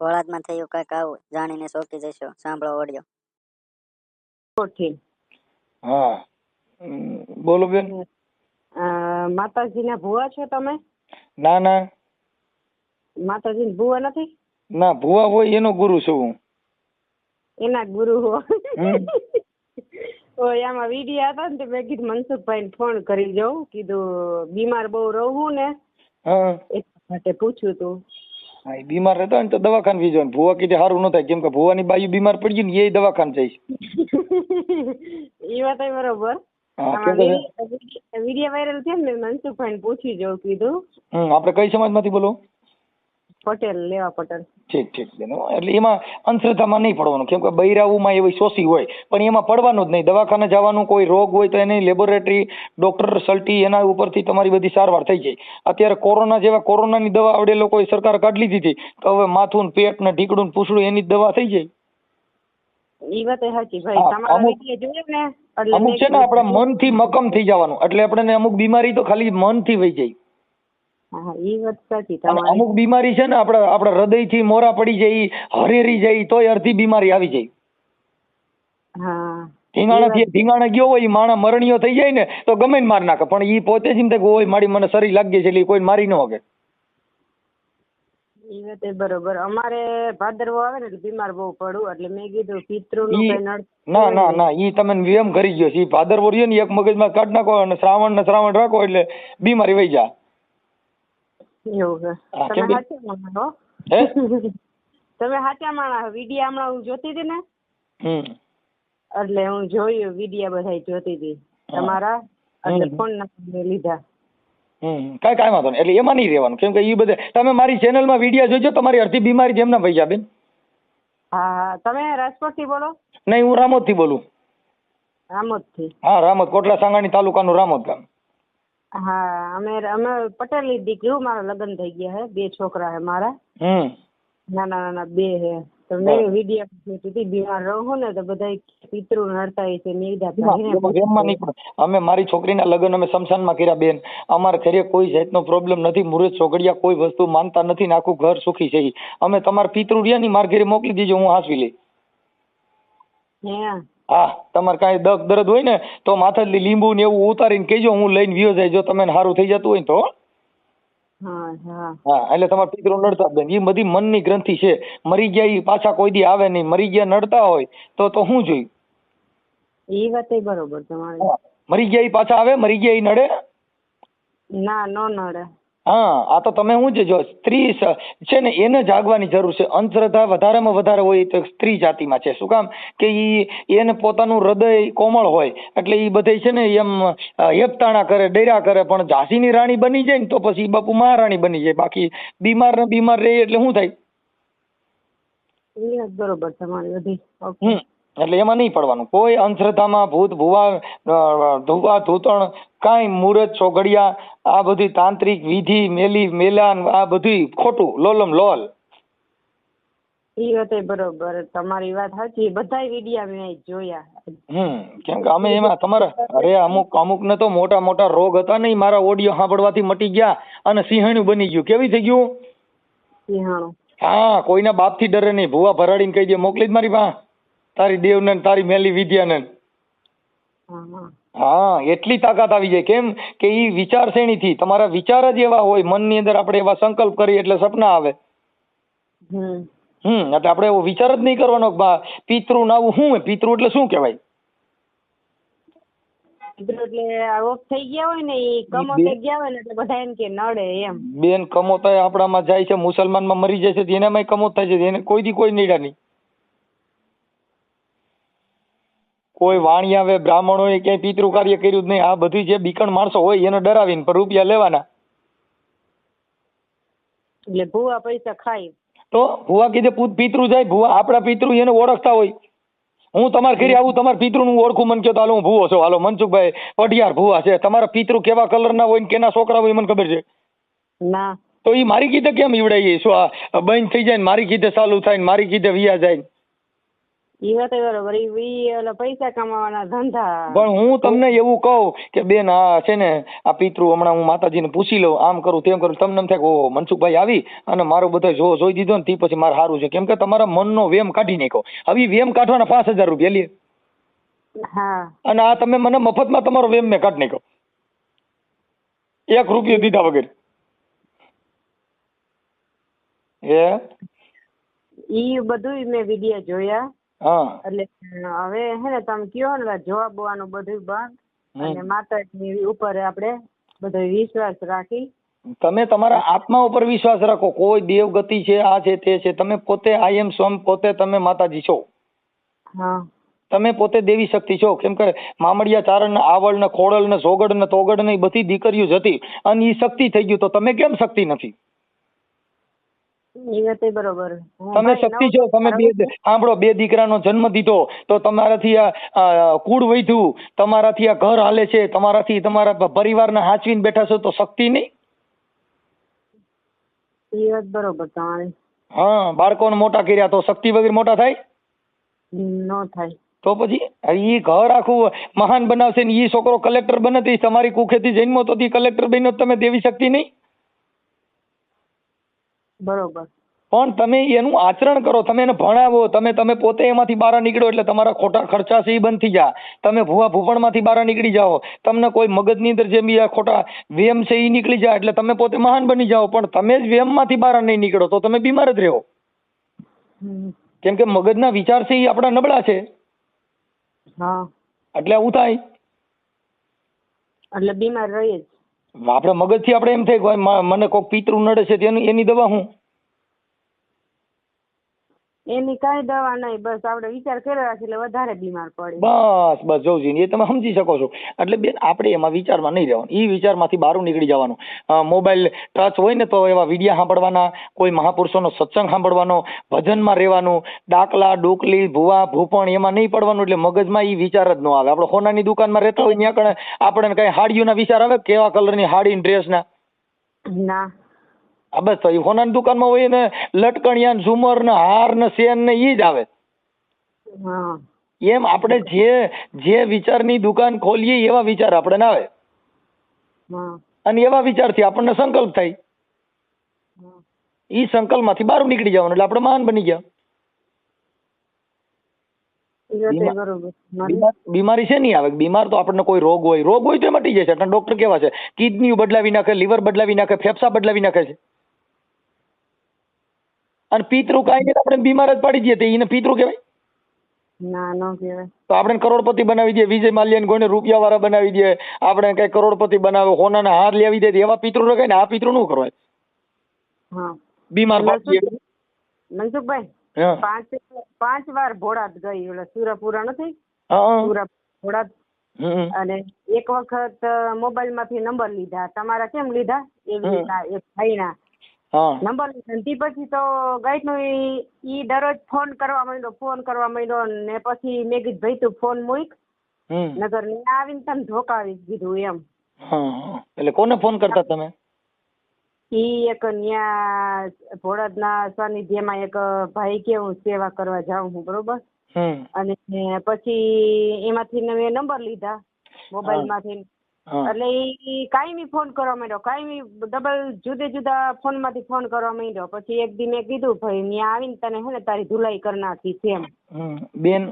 ભોળાદમાં થયું કંઈક આવું જાણીને શોકી જશો. સાંભળો ઓડિયો. કોઠી હા. બોલો બેન. માતાજીના ભુવા છો તમે? ના ના. માતાજી ભુવા નથી? ના ભુવા હોય એનો ગુરુ છું હું. એના ગુરુ હો. તો એમાં આમાં વીડિયો હતા ને મેં કીધું મનસુખભાઈ ફોન કરી જવું કીધું બીમાર બહુ રહું ને. હા. એટલા માટે પૂછ્યું તું. હા, એ બીમાર રહેતા હોય ને તો દવાખાને વી જવાનું. ભુવા કીધે સારું ન થાય કેમ કે ભુવાની બાયુ બીમાર પડી ગઈ ને એ દવાખાને જઈશ એ વાત બરોબર. વીડિયો વાયરલ થયો ને મેં મનસુખભાઈને પૂછી જોઉં કીધું. હમ આપણે કઈ સમાજમાંથી બોલો? પટેલ લેવા પટેલ. ઠીક ઠીક બેન. એટલે એમાં અંધશ્રદ્ધામાં નહીં પડવાનું. કેમ કે બૈરાવુમાં એવી શોષી હોય પણ એમાં પડવાનું જ નહીં. દવાખાને જવાનું કોઈ રોગ હોય તો એની લેબોરેટરી ડોક્ટર સલ્ટી એના ઉપરથી તમારી બધી સારવાર થઈ જાય. અત્યારે કોરોના જેવા કોરોનાની દવા આવડે લોકોએ સરકાર કાઢી લીધી હતી તો હવે માથું ને પેટ ને ઢીકડું પૂછડું એની જ દવા થઈ જાય. ઈ વાત સાચી ભાઈ. તમારા અમુક- ને અમુક છે ને આપણા મનથી મકમ થઈ જવાનું. એટલે આપણને અમુક બીમારી તો ખાલી મનથી વહી જાય. હા ઈ વાત સાચી તમારી. અમુક બીમારી છે ને આપણા આપણા હૃદયથી મોરા પડી જાય હરેરી જાય તોય અડધી બીમારી આવી જાય. હા. ધીંગાણાથી ધીંગાણા ગયો હોય માણા મરણીયો થઈ જાય ને તો ગમે ને માર નાખે પણ એ પોતે જ એમ થાય ઓય મારી મને શરીર લાગી છે એટલે કોઈ મારી ન શકે વાત બરોબર. અમારે ભાદરવો આવે ને એટલે બીમાર બહુ પડું એટલે મેં કીધું નડ ના ના ના ઈ તમે વ્યમ કરી ગયો છે. ઈ ભાદરવો રહ્યો ને એક મગજમાં કાઢ નાખો અને શ્રાવણ ને શ્રાવણ રાખો એટલે બીમારી વહી જા. એવું છે. તમે સાચા માણસ હો? તમે સાચા માણસ વીડિયો હમણાં હું જોતી હતી ને? એટલે હું જોયું વિડિયા બધા જોતી હતી. તમારા એટલે ફોન નંબર લીધા. કઈ કાંઈ વાંધો એટલે એમાં નહીં રહેવાનું. કેમ કે ઈ બધે તમે મારી ચેનલમાં વીડિયો જોજો તમારી અડધી બીમારી જેમના ભાઈ બેન. હા હા. તમે રાજકોટથી બોલો? નહીં હું રામોદથી બોલું. આમોદથી હા રામોદ કોટલા સાંગાણી તાલુકાનું રામોદ ગામ. હા અમે અમે પટેલની દીકરી મારા લગ્ન થઈ ગયા હે બે છોકરા હે મારા. હમ. નાના નાના બે હે. તો મેં વીડિયો જોતી હતી બીમાર રહું ને તો બધા પિતૃ નડતા છે મેં કીધા. અમે મારી છોકરીના લગ્ન અમે શમશાનમાં કર્યા બેન. અમારા ઘરે કોઈ જાતનો પ્રોબ્લેમ નથી મુરત ચોગડિયા કોઈ વસ્તુ માનતા નથી ને આખું ઘર સુખી છે અમે તમારા પિતૃ રહ્યા ને મારા ઘરે મોકલી દીજો હું હાંસવી લઈ હે. હા તમારે કાંઈ દગ દર્દ હોય ને તો માથાથી લીંબુ ને એવું ઉતારીને કહેજો હું લઈને વ્યો જાય જો તમને સારું થઈ જતું હોય ને તો હા. એટલે તમારા પિતરો નડતા બેન એ બધી મનની ગ્રંથિ છે. મરી ગયા ઈ પાછા કોઈ દી આવે નહીં. મરી ગયા નડતા હોય તો તો શું જોયું? એ વાત બરોબર તમારી. મરી ગયા એ પાછા આવે? મરી ગયા એ નડે? ના નો નડે. હા આ તો તમે શું છે જો સ્ત્રી છે ને એને જાગવાની જરૂર છે. અંધશ્રદ્ધા વધારેમાં વધારે હોય તો સ્ત્રી જાતિમાં છે. શું કામ? કે એ એને પોતાનું હૃદય કોમળ હોય એટલે એ બધે છે ને એમ હેપતાણા કરે ડર્યા કરે પણ ઝાંસીની રાણી બની જાય ને તો પછી બાપુ મહારાણી બની જાય. બાકી બીમાર ને બીમાર રહે એટલે શું થાય? બરોબર તમારી બધી. હમ. એટલે એમાં નહીં પડવાનું. કોઈ અંધશ્રદ્ધામાં ભૂત ભુવા ધુવા ધૂતણ કાંઈ મુહૂર્ત ચોઘડિયા આ બધી તાંત્રિક વિધિ મેલી મેલાન આ બધું ખોટું લોલમ લોલ. એ વાત બરોબર તમારી વાત સાચી. બધાય વિડિયા મેં જોયા. હમ કેમ કે અમે એમાં તમારા અરે અમુક અમુક ને તો મોટા મોટા રોગ હતા નહીં. મારા ઓડિયો સાંભળવાથી મટી ગયા અને સિંહણું બની ગયું. કેવી થઈ ગયું? સિંહણું. હા કોઈના બાપથી ડરે નહીં. ભૂવા ભરાડીને કહી દે મોકલી જ મારી પાસે. તારી દેવને ને તારી મેલી વિદ્યાને હા. એટલી તાકાત આવી જાય. કેમ કે ઈ વિચારશ્રેણીથી તમારા વિચાર જ એવા હોય મનની અંદર આપણે એવા સંકલ્પ કરીએ એટલે સપના આવે. હમ. એટલે આપણે એવો વિચાર જ નહીં કરવાનો પિતૃ આવું શું પિતૃ એટલે શું કહેવાય? કીધું એટલે થઈ ગયા હોય ને એ કમો થઈ ગયા હોય ને એમ કે નડે એમ. બેન કમોતા આપણામાં જાય છે મુસલમાનમાં મરી જાય છે એનામાં કમોત થાય છે એને કોઈ દી કોઈ નીડા નહીં. કોઈ વાણી આવે બ્રાહ્મણોએ ક્યાંય પિતૃ કાર્ય કર્યું જ નહીં. આ બધી જે બીકણ માણસો હોય એને ડરાવીને પર રૂપિયા લેવાના. એટલે ભૂવા પૈસા ખાય. તો ભુવા કીધે પૂત પિતૃ જાય ભુવા આપણા પિતૃ એને ઓળખતા હોય. હું તમારા ઘરે આવું તમારા પિતૃનું ઓળખું મને કહો તો હાલો હું ભૂવો છું. હાલો મનસુખભાઈ પઢિયાર ભુવા છે. તમારા પિતૃ કેવા કલરના હોય ને કેના છોકરા હોય મને ખબર છે? ના. તો એ મારી કીધે કેમ ઈવડાઈએ? શું આ બંધ થઈ જાય ને મારી કીધે ચાલુ થાય ને મારી કીધે વિયા જાય ને? ઈ વાત બરોબર ઈ ઈ ઓલા પૈસા કમાવાના ધંધા. પણ હું તમને એવું કહું કે બેન આ છે ને આ પિતૃ હમણાં હું માતાજીને પૂછી લઉં આમ કરું તેમ કરું તમને એમ થાય કે ઓહો મનસુખભાઈ આવી અને મારો બધો જો જોઈ દીધો ને તે પછી મારે સારું છે. કેમ કે તમારા મનનો વેમ કાઢી નાખ્યો. હવે વેમ કાઢવાના પાંચ હજાર રૂપિયા લે. હા. અને આ તમે મને મફતમાં તમારો વેમ મેં કાઢી નાખ્યો. એક રૂપિયો દીધા વગર. એ ઈ બધું મેં વીડિયો જોયા. હા. એટલે હવે હે ને તમે કયો ને જવાબ બોવાનું બધું બંધ. અને માતાજી ઉપર આપણે બધો વિશ્વાસ રાખી. તમે તમારા આત્મા ઉપર વિશ્વાસ રાખો. કોઈ દેવ ગતિ છે આ છે તે છે તમે પોતે આઈ એમ સ્વમ પોતે તમે માતાજી છો. હા. તમે પોતે દેવી શક્તિ છો. કેમ કે મામડિયા ચારણ ને આવળ ને ખોડલ ને સોગડ ને તોગડ ને બધી દીકરીઓ જ હતી. અને ઈ શક્તિ થઈ ગયું તો તમે કેમ શક્તિ નથી? ઈ વાત બરોબર તમે શક્તિ છો તમે બે સાંભળો બે દીકરાનો જન્મ દીધો તો તમારાથી આ આ કુળ વધ્યું તમારાથી આ ઘર હાલે છે તમારાથી તમારા પરિવારને હાચવીને બેઠા છો તો શક્તિ નહીં? ઈ વાત બરોબર તમારી. હા બાળકોને મોટા કર્યા તો શક્તિ વગર મોટા થાય? નો થાય. તો પછી ઈ ઘર આખું મહાન બનાવશે ને એ છોકરો કલેક્ટર બને તો તમારી કુખેથી જન્મો તો કલેક્ટર બન્યો તમે દેવી શક્તિ નહીં? બરોબર. પણ તમે એનું આચરણ કરો તમે એને ભણાવો તમે તમે પોતે એમાંથી બહાર નીકળો એટલે તમારા ખોટા ખર્ચા છે એ બંધ થઈ જા. તમે ભૂવા ભૂપણમાંથી બહાર નીકળી જાઓ. તમને કોઈ મગજની અંદર જે બી આ ખોટા વ્યમ છે ઈ નીકળી જાય એટલે તમે પોતે મહાન બની જાઓ. પણ તમે જ વ્યમમાંથી બહાર નહીં નીકળો તો તમે બીમાર જ રહો. કેમ કે મગજના વિચાર છે એ આપણા નબળા છે. હા. એટલે આવું થાય. એટલે બીમાર રહીએ જ. આપણે મગજથી આપણે એમ થાય કે મને કોઈક પિતૃ નડે છે, તેની, એની દવા હું? એની કાંઈ દવા નહીં બસ આપણે વિચાર કર્યો રાખીએ એટલે વધારે બીમાર પડે બસ બસ જોઉં એ તમે સમજી શકો છો. એટલે બેન આપણે એમાં વિચારમાં નહીં રહેવાનું. એ વિચારમાંથી બહાર નીકળી જવાનું. મોબાઈલ ટચ હોય ને તો એવા વિડિયા સાંભળવાના કોઈ મહાપુરુષોનો સત્સંગ સાંભળવાનો ભજનમાં રહેવાનું ડાકલા ડોકલી ભુવા ભૂપણ એમાં નહીં પડવાનું એટલે મગજમાં એ વિચાર જ ન આવે. આપણે સોનાની દુકાનમાં રહેતા હોય ત્યાં કણે આપણને કઈ હાડીઓના વિચાર આવે? કેવા કલરની હાડી ડ્રેસના ના. આ બસ તો એ દુકાન દુકાનમાં હોય ને લટકણિયા ને ઝુમર ને હાર ને સેન ને એ જ આવે. હા. એમ આપણે જે જે વિચારની દુકાન ખોલીએ એવા વિચાર આપણને આવે. હા. અને એવા વિચારથી આપણને સંકલ્પ થાય. ઈ સંકલ્પમાંથી બહાર નીકળી જવાનું એટલે આપણે મહાન બની ગયા. ઈ બીમાર છે નહીં આવે? બીમાર તો આપણને કોઈ રોગ હોય. રોગ હોય તો એ મટી જાય છે. ડોક્ટર કેવા છે? કિડની બદલાવી નાખે લીવર બદલાવી નાખે ફેફસા બદલાવી નાખે છે. અને પિતૃ કાંઈ આપણે બીમાર જ પાડી દઈએ તો એને પિતૃ કહેવાય? ના ન કહેવાય. તો આપણે કરોડપતિ બનાવી દઈએ વિજય માલ્યાને કોઈને રૂપિયા વાળા બનાવી દઈએ આપણે કઈ કરોડપતિ બનાવે હોનાના હાર લેવી દે એવા પિતૃ રખાય ને આ પિતૃ નું કરવાય. હા. બીમાર પાડી. મનસુખભાઈ પાંચ પાંચ વાર ભોળાત ગઈ એટલે સુરાપુરા નથી? સુરા ભોળાત. અને એક વખત મોબાઈલમાંથી નંબર લીધા. તમારા કેમ લીધા? એવી રીતના એક ભાઈના નંબર લીધો પછી તો ગાઈડનું ઈ દરરોજ ફોન કરવા માંડ્યો ફોન કરવા માંડ્યો ને પછી મેં કીધું ભાઈ તું ફોન મૂક. નગર ને આવીને તને ધોકાવી દીધું એમ. હા હા. એટલે કોને ફોન કરતા તમે? ઈ એક ન્યા ભોળાદના સાનિધ્યમાં એક ભાઈ કે હું સેવા કરવા જાઉં છું બરોબર? અને પછી એમાંથી મેં નંબર લીધા. મોબાઈલમાંથી હા એટલે ઈ કાયમી ફોન કરવા માંડ્યો. કાયમી ડબલ જુદા જુદા ફોનમાંથી ફોન કરવા માંડ્યો. પછી એક દી મેં કીધું ભાઈ ત્યાં આવીને તને હે ને તારી ધુલાઈ કરી નાખી છે એમ. બેન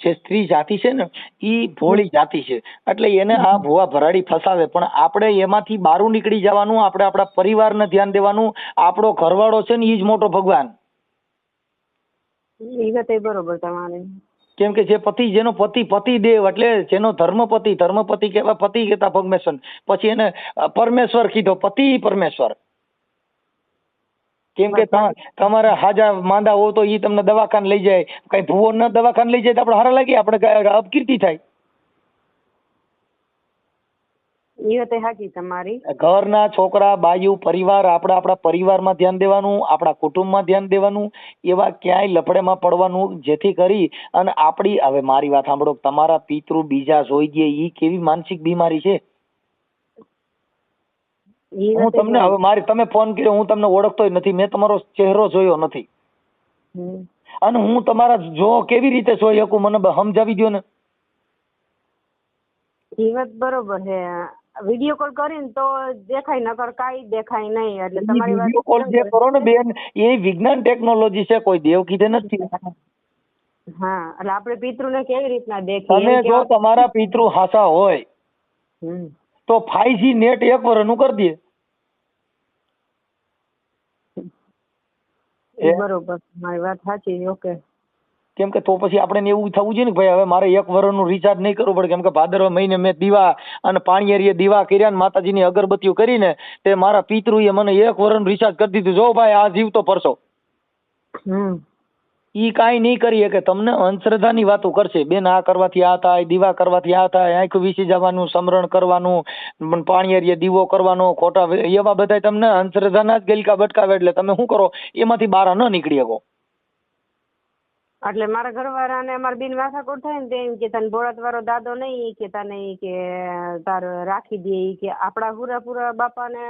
જે સ્ત્રી જાતિ છે ને ઈ ભોળી જાતિ છે. એટલે એને આ ભુવા ભરાડી ફસાવે. પણ આપણે એમાંથી બારું નીકળી જવાનું આપણે આપણા પરિવારને ધ્યાન દેવાનું આપણો ઘરવાળો છે ને ઈ જ મોટો ભગવાન. એ વાત બરોબર તમારે. કેમ કે જે પતિ, જેનો પતિ પતિ દેવ એટલે જેનો ધર્મપતિ ધર્મપતિ કહેવા પતિ કહેતા ભગમેશ્વર. પછી એને પરમેશ્વર કીધો, પતિ પરમેશ્વર. કેમ કે તમારે હાજા માંદા હો તો એ તમને દવાખાને લઈ જાય. કઈ ભૂવો ન દવાખાને લઈ જાય તો આપણે હારા લાગીએ, આપણે અપકીર્તિ થાય. એ વાત સાચી તમારી ઘરના છોકરા બાયુ પરિવાર આપણા આપણા પરિવારમાં ધ્યાન દેવાનું આપણા કુટુંબમાં ધ્યાન દેવાનું એવા ક્યાંય લફડેમાં પડવાનું જેથી કરી અને આપણી હવે મારી વાત સાંભળો તમારા પિતૃ બીજા જોઈ દે એ કેવી માનસિક બીમારી છે? હું તમને હવે મારી તમે ફોન કર્યો હું તમને ઓળખતો નથી મેં તમારો ચહેરો જોયો નથી. અને હું તમારા જો કેવી રીતે જોઈ શકું મને સમજાવી દો ને. એ વાત બરોબર છે. વીડિયો કોલ કરીને તો દેખાય નકર કાંઈ દેખાય નહીં એટલે તમારી વાત કોલ જે કરો ને બેન એ વિજ્ઞાન ટેકનોલોજી છે કોઈ દેવ કીધે નથી. હા એટલે આપણે પિતૃને કેવી રીતના દેખીએ તમે જો તમારા પિતૃ હાસા હોય. તો 5G નેટ એક વર્ષનું કરી દે. બરોબર મારી વાત સાચી ઓકે કેમ કે તો પછી આપણે એવું થવું જોઈએ ને ભાઈ હવે મારે એક વર્ષનું રિચાર્જ નહીં કરવું પડે. કેમ કે ભાદરવા મહિને મેં દીવા અને પાણીયારીએ દીવા કર્યા ને માતાજીની અગરબત્તીઓ કરીને તે મારા પિતૃએ મને એક વર્ષનું રિચાર્જ કરી દીધું. જો ભાઈ આ જીવતો પરસો. હમ. ઈ કાંઈ નહીં કરીએ કે તમને અંધશ્રદ્ધાની વાતો કરશે. બેન આ કરવાથી આ થાય દીવા કરવાથી આ થાય આંખ વીસી જવાનું સમરણ કરવાનું પણ પાણીએરીએ દીવો કરવાનો ખોટા એવા બધાય તમને અંધશ્રદ્ધાના જ ગલકા બટકાવે એટલે તમે શું કરો? એમાંથી બહાર ન નીકળી શકો. એટલે મારા ઘરવાળાને અમારા બેન માથાકૂટ થાય ને તો એમ કે તને બોળાત વાળો દાદો નહીં કે તને કે તાર રાખી દે કે આપણા હુરાપુરા બાપાને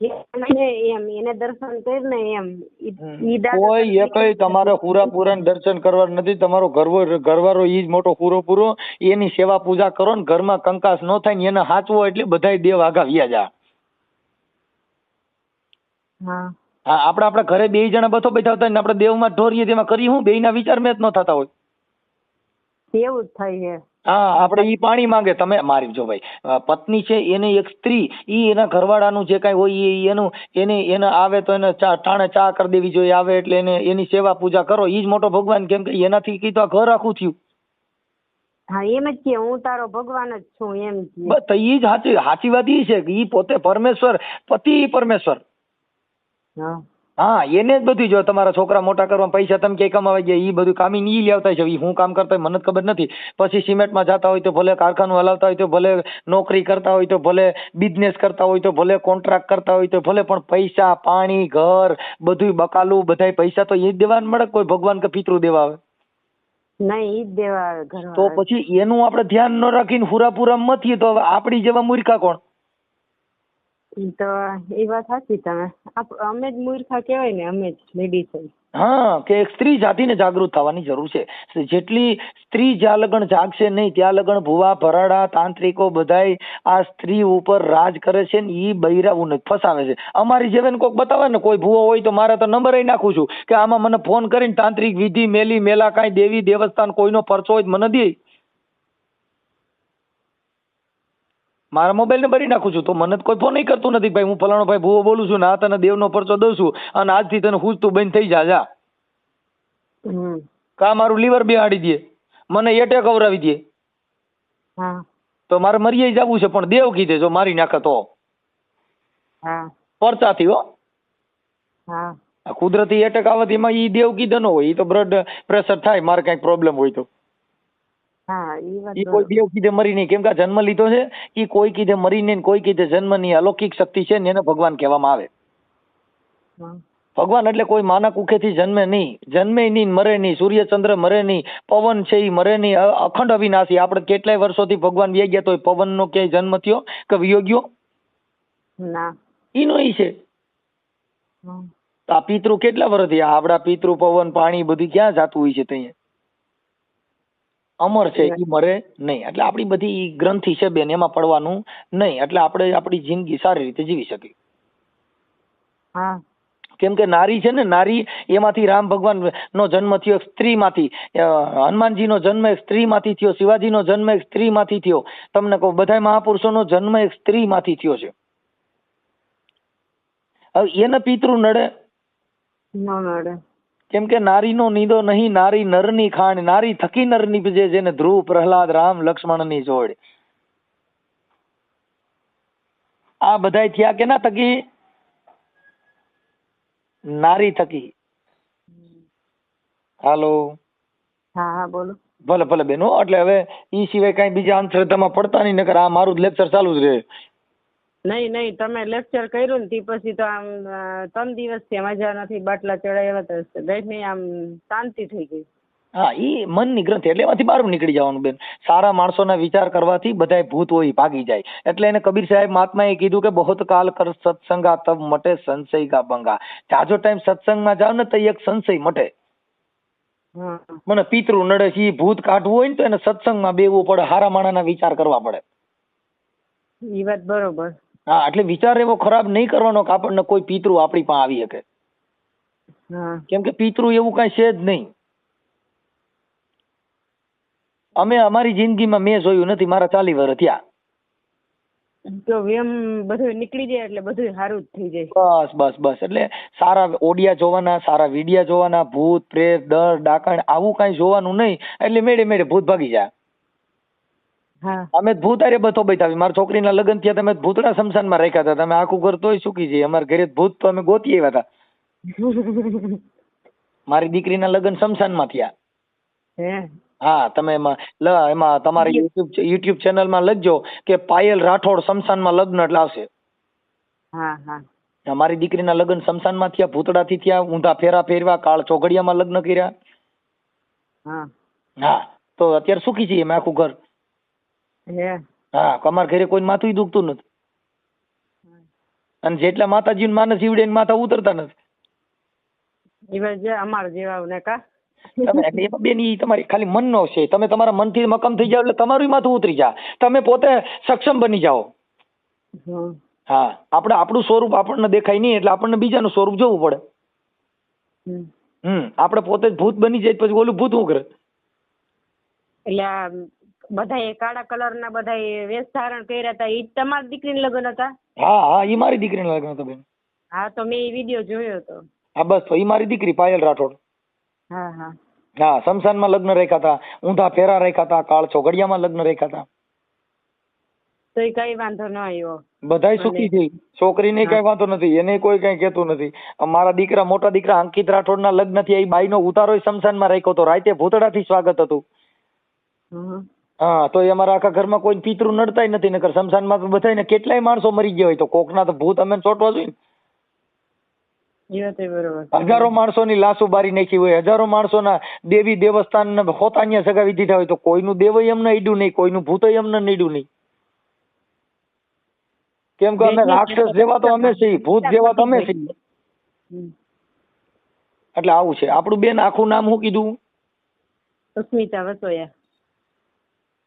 જે ને એમ એને દર્શન કરીને એમ ઈ- ઈ દાદા કોઈ એકય તમારે પૂરા પૂરા દર્શન કરવા નથી તમારો ઘરવો ઘરવાળો ઈ જ મોટો પૂરો પૂરો એની સેવા પૂજા કરો ને ઘરમાં કંકાસ ન થાય ને એને હાચવો એટલે બધાય દેવ આગા વ્યા જા. હા. હા આપણે આપણા ઘરે બે જણા બથો બેઠા હતા ને આપણે દેવમાં ઢોરીએ તેમાં કરી હું? બેયના વિચાર મેચ ન થતા હોય. એવું જ થાય છે. હા આપણે ઈ પાણી માંગે. તમે મારી જો ભાઈ પત્ની છે એને એક સ્ત્રી ઈ એના ઘરવાળાનું જે કાંઈ હોય એનું એને એને આવે તો એને ચા ટાણે ચા કરી દેવી જોઈએ આવે એટલે એને એની સેવા પૂજા કરો. ઈ જ મોટો ભગવાન કેમ કે એનાથી કીધું આ ઘર આખું થયું. હા એમ જ કે હું તારો ભગવાન જ છું એમ તો ઈ જ સાચી સાચી વાત ઈ છે કે ઈ પોતે પરમેશ્વર પતિ પરમેશ્વર. હા. એને જ બધું જો તમારા છોકરા મોટા કરવા પૈસા તમે ક્યાંય કમાવા ગયા એ બધું કામી ઈ લેવતા છે. એ હું કામ કરતા હોય મને જ ખબર નથી. પછી સિમેન્ટમાં જતા હોય તો ભલે કારખાનું હલાવતા હોય તો ભલે નોકરી કરતા હોય તો ભલે બિઝનેસ કરતા હોય તો ભલે કોન્ટ્રાક્ટ કરતા હોય તો ભલે પણ પૈસા પાણી ઘર બધું બકાલું બધાય પૈસા તો એ જ દેવા મળે કોઈ ભગવાન કે પિતૃ દેવા આવે? નહીં દેવા આવે તો પછી એનું આપણે ધ્યાન ન રાખીને હુરાપુરા મથીએ તો આપણી જેવા મૂર્ખા કોણ? તો એ વાત સાચી તમે. અમે જ મૂર્ખા કહેવાય ને, અમે જ લેડીઝ હા, કે સ્ત્રી જાતિને જાગૃત થવાની જરૂર છે. જેટલી સ્ત્રી જ્યાં લગણ જાગશે નહીં, ત્યાં લગન ભુવા, ભરાડા, તાંત્રિકો બધાય આ સ્ત્રી ઉપર રાજ કરે છે ને એ બૈરાવું નથી ફસાવે છે. અમારી જેવાને કોઈક બતાવે ને, કોઈ ભુવો હોય તો મારે તો નંબર નાખું છું. કે આમાં મને ફોન કરીને તાંત્રિક વિધિ, મેલી, મેલા કાંઈ દેવી દેવસ્થાન કોઈનો પરચો હોય મને દે. મારા મોબાઈલ ને ભરી નાખું છું. તો મને કોઈ ફોન નહીં કરતું નથી ભાઈ. હું ફલાણો ભાઈ ભૂવો બોલું છું ને આ તને દેવનો પરચો દઉં છું અને આજથી તને હુજતું બંધ થઈ જા જા. કા મારું લીવર બિહાડી દે. મને એટેક અવરાવી દે. તો મારે મરીએ જવું છે પણ દેવ કીધે જો મારી નાખે તો. પરચાથી હો. કુદરતી એટેક આવવાથી એમાં ઈ દેવ કીધે ન હોય એ તો બ્લડ પ્રેશર થાય મારે કંઈક પ્રોબ્લેમ હોય તો. ઈ કોઈ દેવ કીધે મરી નહીં. કેમ કે જન્મ લીધો છે એ કોઈ કીધે મરી નહીં કોઈ કીધે જન્મ નહીં અલૌકિક શક્તિ છે ને એને ભગવાન કહેવામાં આવે. ભગવાન એટલે કોઈ માનક ઉખેથી જન્મે નહીં. જન્મે નહીં મરે નહીં. સૂર્ય ચંદ્ર મરે નહીં. પવન છે ઈ મરે નહીં. અખંડ અવિનાશી. આપણે કેટલાય વર્ષોથી ભગવાન વ્યા ગયા તો પવનનો ક્યાંય જન્મ થયો કે વિયોગ્યો ના. ઈનો ઈ છે. આ પિતૃ કેટલા વર્ષથી? આપડા પિતૃ પવન પાણી બધું ક્યાં જાતું હોય છે ત્યાં? અમર છે એ મરે નહીં. એટલે આપણી બધી ગ્રંથિ છે બેન એમાં પડવાનું નહીં. એટલે આપણે આપણી જિંદગી સારી રીતે જીવી શકીએ. હા. કેમ કે નારી છે ને નારી એમાંથી રામ ભગવાન નો જન્મ થયો એક સ્ત્રીમાંથી હનુમાનજીનો જન્મ એક સ્ત્રીમાંથી થયો શિવાજીનો જન્મ એક સ્ત્રીમાંથી થયો. તમને કહું બધા મહાપુરુષોનો જન્મ એક સ્ત્રીમાંથી થયો છે. હવે એને પિતૃ નડે? ન નડે. કેમ કે નારીનો નીદો નહીં નારી નરની ખાણ નારી થકી નર નીપજે જેને ધ્રુવ પ્રહલાદ રામ લક્ષ્મણની જોડ. આ બધા થયા કેના થકી? નારી થકી. હાલો. હા હા બોલો. ભલે ભલે બેનો એટલે હવે ઈ સિવાય કઈ બીજા અંધશ્રદ્ધામાં પડતા નહીં નકર આ મારું જ લેક્ચર ચાલુ જ રહે. નહીં નહીં તમે લેક્ચર કર્યું ને તે પછી તો આમ ત્રણ દિવસથી મજા નથી બાટલા ચડાવ્યા તો ગઈ આમ શાંતિ થઈ ગઈ. હા એ મનની ગ્રંથિ એટલે એમાંથી બહાર નીકળી જવાનું બેન. સારા માણસોના વિચાર કરવાથી બધાય ભૂત હોય ભાગી જાય. એટલે એને કબીર સાહેબ મહાત્માએ કીધું કે બહોત કાલ કર સત્સંગા તબ મટે સંશય કા ભંગા. જાજો ટાઈમ સત્સંગમાં જાવ ને તો એક સંશય મટે. મને પિતૃ નડે છે ભૂત કાઢવું હોય ને તો એને સત્સંગમાં બેવું પડે હારા માણાના વિચાર કરવા પડે. ઈ વાત બરોબર. હા એટલે વિચાર એવો ખરાબ નહીં કરવાનો કે આપણને કોઈ પિતૃ આપણી પાસે આવી શકે. કેમ કે પિતૃ એવું કઈ છે જ નહીં. અમે અમારી જિંદગીમાં મેં જોયું નથી મારા ચાલી વર થયા. તો વેમ બધું નીકળી જાય એટલે બધું સારું જ થઈ જાય. બસ બસ બસ. એટલે સારા ઓડિયા જોવાના સારા વિડિયા જોવાના ભૂત પ્રેત દર ડાકણ આવું કાંઈ જોવાનું નહીં. એટલે મેળે મેળે ભૂત ભાગી જાય. અમે ભૂતારે બતો બતાવી. મારા છોકરીના લગ્ન થયા તમે ભૂતડા સ્મશાનમાં રાખ્યા હતા. તમે આખું ઘર તોય સુકી જઈએ. અમારા ઘરે ભૂત તો અમે ગોતી આવ્યા હતા. મારી દીકરીના લગ્ન સ્મશાનમાં થયા. હા? તમે એમાં એમાં તમારી યુટ્યુબ યુટ્યુબ ચેનલમાં લખજો કે પાયલ રાઠોડ સ્મશાનમાં લગ્ન એટલે આવશે. હા હા. હા, મારી દીકરીના લગ્ન સ્મશાનમાં થયા ભૂતડાથી થયા ઊંધા ફેરા ફેરવા કાળ ચોઘડિયામાં લગ્ન કર્યા. હા. હા તો અત્યારે સુખી છીએ અમે આખું ઘર. હે. હા અમારા ઘરે કોઈ માથું દુખતું નથી. અને જેટલા માતાજી માનસ ઈવડે માથા ઉતરતા નથી. અમાર જેવા ને કા બેન ઈ તમારી ખાલી મનનો છે. તમે તમારા મનથી મક્કમ થઈ જાવ એટલે તમારું માથું ઉતરી જા તમે પોતે સક્ષમ બની જાઓ. હા. આપણે આપણું સ્વરૂપ આપણને દેખાય નહીં એટલે આપણને બીજાનું સ્વરૂપ જોવું પડે. હમ. આપણે પોતે જ ભૂત બની જાય પછી ઓલું ભૂત શું કરે? એટલે બધાએ કાળા કલર ના બધાએ વેશ ધારણ કર્યા હતા ઈ તમારી દીકરીના લગ્ન હતા? હા હા ઈ મારી દીકરીના લગ્ન હતા બેન. હા તો મેં ઈ વીડિયો જોયો હતો. હા બસ તો ઈ મારી દીકરી પાયલ રાઠોડ. હા હા. હા શમશાનમાં લગ્ન રાખ્યા હતા ઊંધા ફેરા રાખ્યા હતા કાળ ચોઘડિયામાં લગ્ન રાખ્યા હતા તો એ કઈ વાંધો ન આવ્યો. બધાય સુખી થઈ. છોકરીને કઈ વાંધો નથી એને કોઈ કઈ કહેતું નથી. મારા દીકરા મોટા દીકરા અંકિત રાઠોડ ના લગ્ન થયા એ બાઈનો ઉતારો શમશાનમાં રાખ્યો હતો રાતે ભૂતડાથી સ્વાગત હતું. હા તો એ અમારા આખા ઘરમાં કોઈ પિતૃ નડતાય નથી નકર શમશાનમાં તો બધાયને કેટલાય માણસો મરી ગયા હોય તો કોકના તો ભૂત અમે ચોટવા જોઈએ ને. હજારો માણસોની લાશો બારી નાખી હોય હજારો માણસોના દેવી દેવસ્થાન ને હોતાન્યા સગાવી દીધા હોય તો કોઈનું દેવ એમને ઈડું નહીં કોઈનું ભૂત એમને નીડું નહીં. કેમ કે અમે રાક્ષસ જેવા તો અમે છીએ ભૂત જેવા તો અમે છીએ. એટલે આવું છે. આપણું બેન આખું નામ શું કીધું? સુસ્મિતા વસોયા.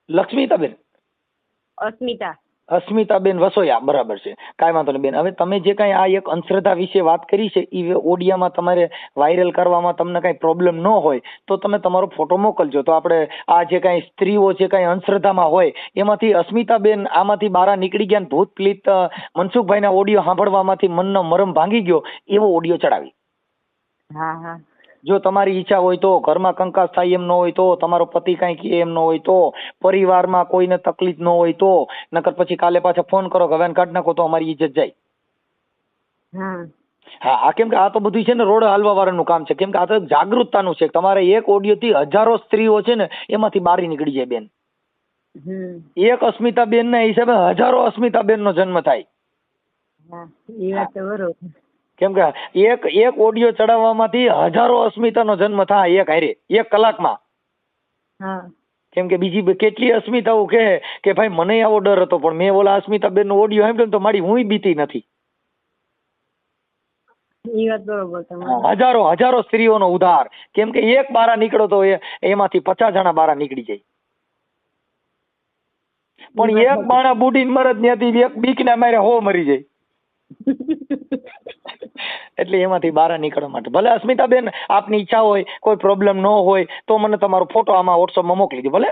લક્ષ્મીતાબેન. અસ્મિતા. અસ્મિતાબેન વસોયા બરાબર છે. કાંઈ વાંધો નહીં બેન. હવે તમે જે કાંઈ આ એક અંધશ્રદ્ધા વિશે વાત કરી છે એ ઓડિયામાં તમારે વાયરલ કરવામાં તમને કાંઈ પ્રોબ્લેમ ન હોય તો તમે તમારો ફોટો મોકલજો. તો આપણે આ જે કાંઈ સ્ત્રીઓ જે કાંઈ અંધશ્રદ્ધામાં હોય એમાંથી અસ્મિતાબેન આમાંથી બારા નીકળી ગયા ભૂત પ્લીત મનસુખભાઈના ઓડિયો સાંભળવામાંથી મનનો મરમ ભાંગી ગયો એવો ઓડિયો ચડાવી. હા હા. જો તમારી ઈચ્છા હોય તો ઘરમાં કંકાસ થાય એમ ન હોય તો તમારો પતિ કાંઈ કહે એમ ન હોય તો પરિવારમાં કોઈને તકલીફ ન હોય તો નકર પછી કાલે પાછા ફોન કરો હવે કાઢી નાખો તો અમારી ઈજ્જત જાય. હા. આ કેમ કે આ તો બધું છે ને રોડ હાલવા વાળાનું કામ છે. કેમ કે આ તો જાગૃતતાનું છે. તમારે એક ઓડિયોથી હજારો સ્ત્રીઓ છે ને એમાંથી બારી નીકળી જાય બેન. એક એક અસ્મિતાબેન ના હિસાબે હજારો અસ્મિતાબેન નો જન્મ થાય. એ વાત બરોબર. કેમ કે એક એક ઓડિયો ચડાવવામાંથી હજારો અસ્મિતાનો જન્મ થાય એક હારે એક કલાકમાં. કેમ કે બીજી કેટલી અસ્મિતાઓ કહે કે ભાઈ મને આવો ડર હતો પણ મેં ઓલા અસ્મિતાબેન નો ઓડિયો સાંભળ્યો તો મારી હું બીતી નથી. હજારો હજારો સ્ત્રીઓનો ઉધાર. કેમ કે એક બારા નીકળો તો એ એમાંથી પચાસ જણા બારા નીકળી જાય. પણ એક બાણા બુડીને મરે જ ત્યાંથી એક બીક ને મારે હો મરી જાય. એટલે એમાંથી બહાર નીકળવા માટે. ભલે અસ્મિતાબેન આપની ઈચ્છા હોય, કોઈ પ્રોબ્લેમ ન હોય, તો મને તમારો ફોટો આમાં વોટ્સઅપમાં મોકલી દો, ભલે?